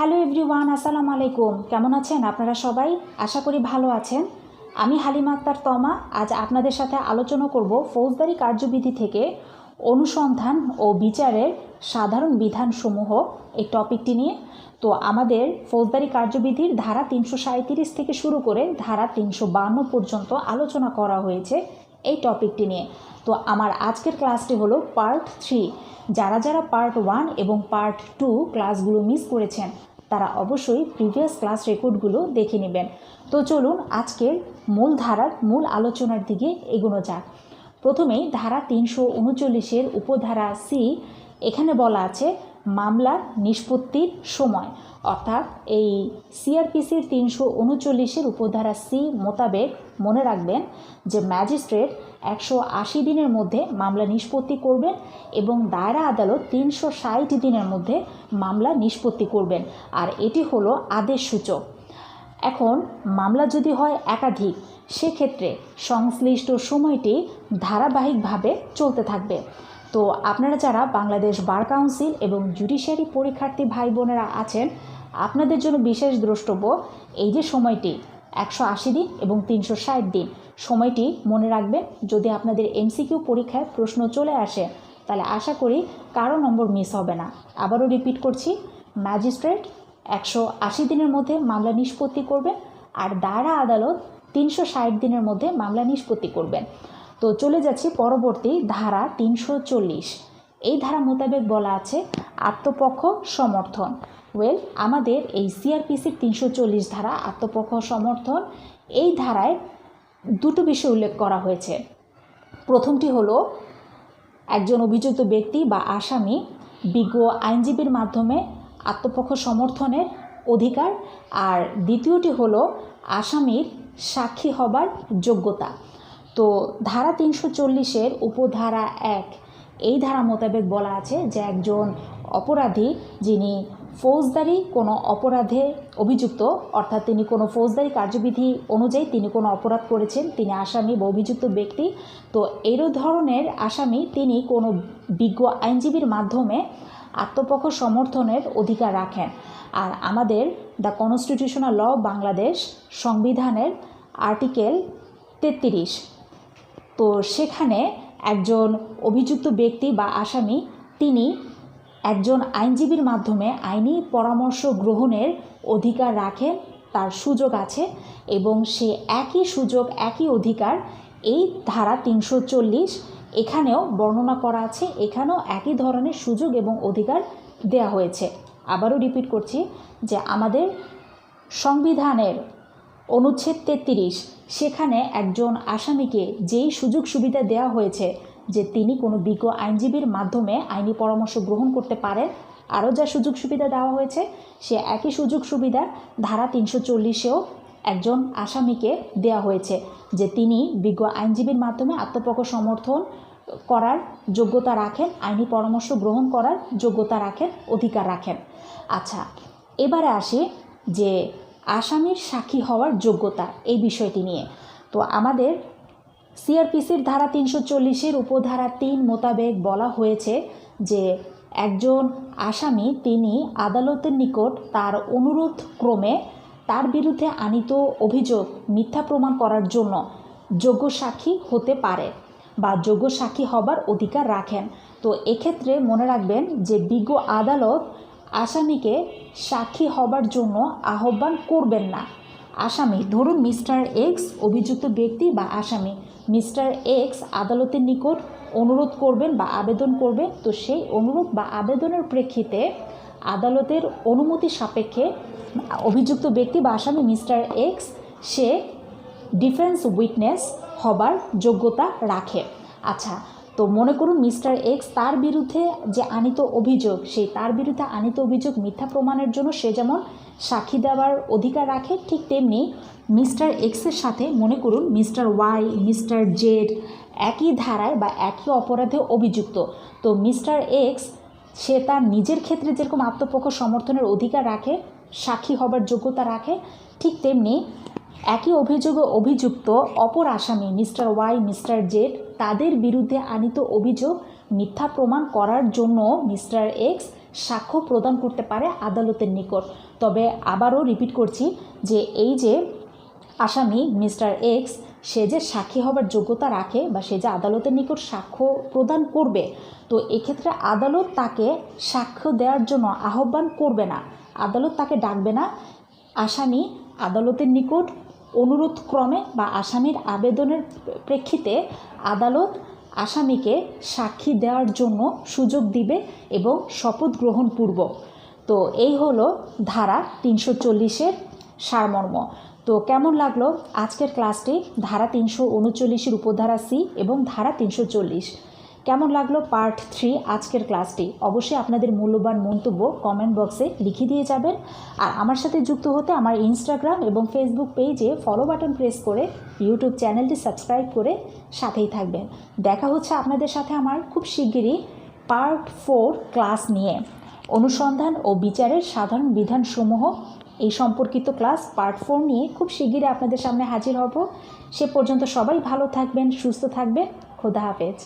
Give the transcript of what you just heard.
Hello everyone, আসসালামু আলাইকুম। কেমন আছেন আপনারা সবাই? আশা করি ভালো আছেন। আমি হালিমা আক্তার তমা। আজ আপনাদের সাথে আলোচনা করব ফৌজদারি কার্যবিধি থেকে অনুসন্ধান ও বিচারের সাধারণ বিধানসমূহ এই টপিকটি নিয়ে। তো আমাদের ফৌজদারি কার্যবিধির ধারা তিনশো সাঁত্রিশ থেকে শুরু করে ধারা তিনশো বান্ন পর্যন্ত আলোচনা করা হয়েছে। এই টপিকটি নিয়ে। তো আমার আজকের ক্লাসটি হলো পার্ট থ্রি যারা যারা পার্ট ওয়ান এবং পার্ট টু ক্লাসগুলো মিস করেছেন, তারা অবশ্যই প্রিভিয়াস ক্লাস রেকর্ডগুলো দেখে নেবেন। তো চলুন আজকের মূল ধারার মূল আলোচনার দিকে এগোনো যাক। প্রথমেই ধারা তিনশো উনচল্লিশের উপধারা সি এখানে বলা আছে মামলার নিষ্পত্তির সময়। অর্থাৎ এই সিআরপিসির তিনশো উনচল্লিশের উপধারা সি মোতাবেক মনে রাখবেন যে ম্যাজিস্ট্রেট একশো আশি দিনের মধ্যে মামলা নিষ্পত্তি করবেন এবং দায়রা আদালত তিনশো ষাট দিনের মধ্যে মামলা নিষ্পত্তি করবেন। আর এটি হলো আদেশ সূচক। এখন মামলা যদি হয় একাধিক, সেক্ষেত্রে সংশ্লিষ্ট সময়টি ধারাবাহিকভাবে চলতে থাকবে। তো আপনারা যারা বাংলাদেশ বার কাউন্সিল এবং জুডিশিয়ারি পরীক্ষার্থী ভাই বোনেরা আছেন, আপনাদের জন্য বিশেষ দ্রষ্টব্য এই যে সময়টি, একশো আশি দিন এবং তিনশো ষাট দিন। সময়টি মনে রাখবেন, যদি আপনাদের এমসিকিউ পরীক্ষায় প্রশ্ন চলে আসে, তাহলে আশা করি কারও নম্বর মিস হবে না। আবারও রিপিট করছি, ম্যাজিস্ট্রেট একশো আশি দিনের মধ্যে মামলা নিষ্পত্তি করবেন, আর দায়রা আদালত তিনশো ষাট দিনের মধ্যে মামলা নিষ্পত্তি করবেন। তো চলে যাচ্ছি পরবর্তী ধারা তিনশো চল্লিশ। এই ধারা মোতাবেক বলা আছে আত্মপক্ষ সমর্থন। ওয়েল, আমাদের এই সিআরপিসির তিনশো চল্লিশ ধারা আত্মপক্ষ সমর্থন, এই ধারায় দুটো বিষয় উল্লেখ করা হয়েছে। প্রথমটি হলো, একজন অভিযুক্ত ব্যক্তি বা আসামি বিজ্ঞ আইনজীবীর মাধ্যমে আত্মপক্ষ সমর্থনের অধিকার, আর দ্বিতীয়টি হলো, আসামির সাক্ষী হবার যোগ্যতা। তো ধারা তিনশো চল্লিশের উপধারা এক, এই ধারা মোতাবেক বলা আছে যে একজন অপরাধী যিনি ফৌজদারি, কোনো অপরাধে অভিযুক্ত, অর্থাৎ তিনি কোনো ফৌজদারি কার্যবিধি অনুযায়ী তিনি কোনো অপরাধ করেছেন, তিনি আসামি বা অভিযুক্ত ব্যক্তি, তো এরও ধরনের আসামি তিনি কোনো বিজ্ঞ আইনজীবীর মাধ্যমে আত্মপক্ষ সমর্থনের অধিকার রাখেন। আর আমাদের দ্য কনস্টিটিউশনাল ল বাংলাদেশ সংবিধানের আর্টিকেল তেত্রিশ তো সেখানে একজন অভিযুক্ত ব্যক্তি বা আসামি, তিনি একজন আইনজীবীর মাধ্যমে আইনি পরামর্শ গ্রহণের অধিকার রাখেন, তার সুযোগ আছে এবং সে একই সুযোগ, একই অধিকার এই ধারা তিনশো চল্লিশ এখানেও বর্ণনা করা আছে, এখানেও একই ধরনের সুযোগ এবং অধিকার দেয়া হয়েছে। আবারও রিপিট করছি যে আমাদের সংবিধানের অনুচ্ছেদ তেত্রিশ। সেখানে একজন আসামিকে যেই সুযোগ সুবিধা দেওয়া হয়েছে যে তিনি কোনো বিজ্ঞ আইনজীবীর মাধ্যমে আইনি পরামর্শ গ্রহণ করতে পারেন, আরও যা সুযোগ সুবিধা দেওয়া হয়েছে, সে একই সুযোগ সুবিধা ধারা তিনশো চল্লিশেও একজন আসামিকে দেওয়া হয়েছে, যে তিনি বিজ্ঞ আইনজীবীর মাধ্যমে আত্মপক্ষ সমর্থন করার যোগ্যতা রাখেন, আইনি পরামর্শ গ্রহণ করার যোগ্যতা রাখেন, অধিকার রাখেন। আচ্ছা এবারে আসি যে আসামির সাক্ষী হওয়ার যোগ্যতা এই বিষয়টি নিয়ে। তো আমাদের সিআরপিসির ধারা তিনশো চল্লিশের উপধারা তিন মোতাবেক বলা হয়েছে যে একজন আসামি তিনি আদালতের নিকট তার অনুরোধ ক্রমে তার বিরুদ্ধে আনিত অভিযোগ মিথ্যা প্রমাণ করার জন্য যোগ্য সাক্ষী হতে পারে বা যোগ্য সাক্ষী হবার অধিকার রাখেন। তো এক্ষেত্রে মনে রাখবেন যে বিজ্ঞ আদালত আসামিকে সাক্ষী হবার জন্য আহ্বান করবেন না। আসামি, ধরুন মিস্টার এক্স অভিযুক্ত ব্যক্তি বা আসামি, মিস্টার এক্স আদালতের নিকট অনুরোধ করবেন বা আবেদন করবেন, তো সেই অনুরোধ বা আবেদনের প্রেক্ষিতে আদালতের অনুমতি সাপেক্ষে অভিযুক্ত ব্যক্তি বা আসামি মিস্টার এক্স, সে ডিফেন্স উইটনেস হবার যোগ্যতা রাখে। আচ্ছা তো মনে করুন মিস্টার এক্স তার বিরুদ্ধে যে আনিত অভিযোগ, সেই তার বিরুদ্ধে আনিত অভিযোগ মিথ্যা প্রমাণের জন্য সে যেমন সাক্ষী দেওয়ার অধিকার রাখে, ঠিক তেমনি মিস্টার এক্সের সাথে মনে করুন মিস্টার ওয়াই, মিস্টার জেড একই ধারায় বা একই অপরাধে অভিযুক্ত। তো মিস্টার এক্স, সে তার নিজের ক্ষেত্রে যেরকম আত্মপক্ষ সমর্থনের অধিকার রাখে, সাক্ষী হবার যোগ্যতা রাখে, ঠিক তেমনি একই অভিযোগে অভিযুক্ত অপর আসামি মিস্টার ওয়াই, মিস্টার জেড তাদের বিরুদ্ধে আনিত অভিযোগ মিথ্যা প্রমাণ করার জন্য মিস্টার এক্স সাক্ষ্য প্রদান করতে পারে আদালতের নিকট। তবে আবারও রিপিট করছি যে এই যে আসামি মিস্টার এক্স, সে যে সাক্ষী হবার যোগ্যতা রাখে বা সে যে আদালতের নিকট সাক্ষ্য প্রদান করবে, তো এক্ষেত্রে আদালত তাকে সাক্ষ্য দেওয়ার জন্য আহ্বান করবে না। আদালত তাকে ডাকবে না। আসামি আদালতের নিকট অনুরোধ ক্রমে বা আসামির আবেদনের প্রেক্ষিতে আদালত আসামিকে সাক্ষী দেওয়ার জন্য সুযোগ দিবে এবং শপথ গ্রহণ পূর্বক তো এই হলো ধারা তিনশো চল্লিশের সারমর্ম। তো কেমন লাগল আজকের ক্লাসটি? ধারা তিনশো উনচল্লিশের উপধারা সি এবং ধারা তিনশো চল্লিশ। কেমন লাগল পার্ট থ্রি আজকের ক্লাসটি অবশ্যই আপনাদের মূল্যবান মন্তব্য কমেন্ট বক্সে লিখে দিয়ে যাবেন। আর আমার সাথে যুক্ত হতে আমার ইনস্টাগ্রাম এবং ফেসবুক পেজে ফলো বাটন প্রেস করে ইউটিউব চ্যানেলটি সাবস্ক্রাইব করে সাথেই থাকবেন। দেখা হচ্ছে আপনাদের সাথে আমার খুব শিগগিরই পার্ট ফোর ক্লাস নিয়ে। অনুসন্ধান ও বিচারের সাধারণ বিধানসমূহ এই সম্পর্কিত ক্লাস পার্ট ফোর নিয়ে খুব শিগগিরই আপনাদের সামনে হাজির হব। সে পর্যন্ত সবাই ভালো থাকবেন, সুস্থ থাকবেন। খোদা হাফেজ।